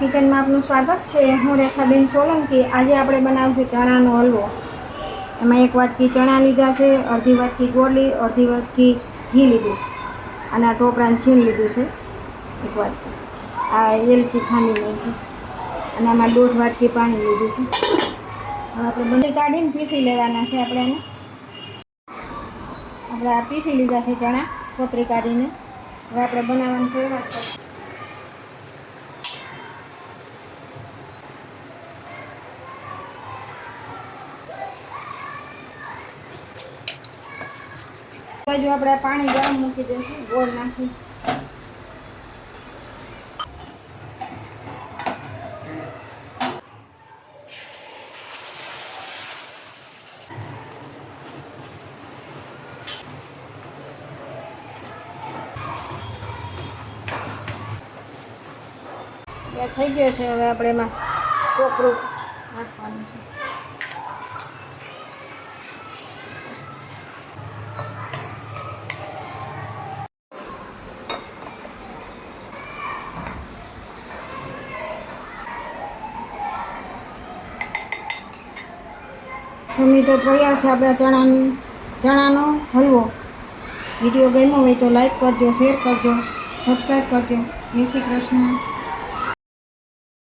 કિચનમાં આપનું સ્વાગત છે. હું રેખાબેન સોલંકી. આજે આપણે બનાવશું ચણાનો હલવો. એમાં એક વાટકી ચણા લીધા છે, અડધી વાટકી ગોળી, અડધી વાટકી ઘી લીધું છે અને ટોપરાનું છીણ લીધું છે. એક વાટકી. આ એલચી ખાંડી લીધી અને આમાં દોઢ વાટકી પાણી લીધું છે. હવે આપણે બંને કાઢીને પીસી લેવાના છે આપણે એને. આપણે આ પીસી લીધા છે ચણા. કોતરી કાઢીને. હવે આપણે બનાવવાનું શરૂઆત બાજુ આપણે પાણી ગરમ મૂકી દઈશું, ગોળ નાખી. થઈ ગયો છે, હવે આપણે એમાં કોકરું નાખવાનું છે. મમ્મી તો પ્રયાસ છે આપણા ચણાનું, ચણાનો હલવો. વીડિયો ગમ્યો હોય તો લાઈક કરજો શેર કરજો સબસ્ક્રાઈબ કરજો. જય શ્રી કૃષ્ણ.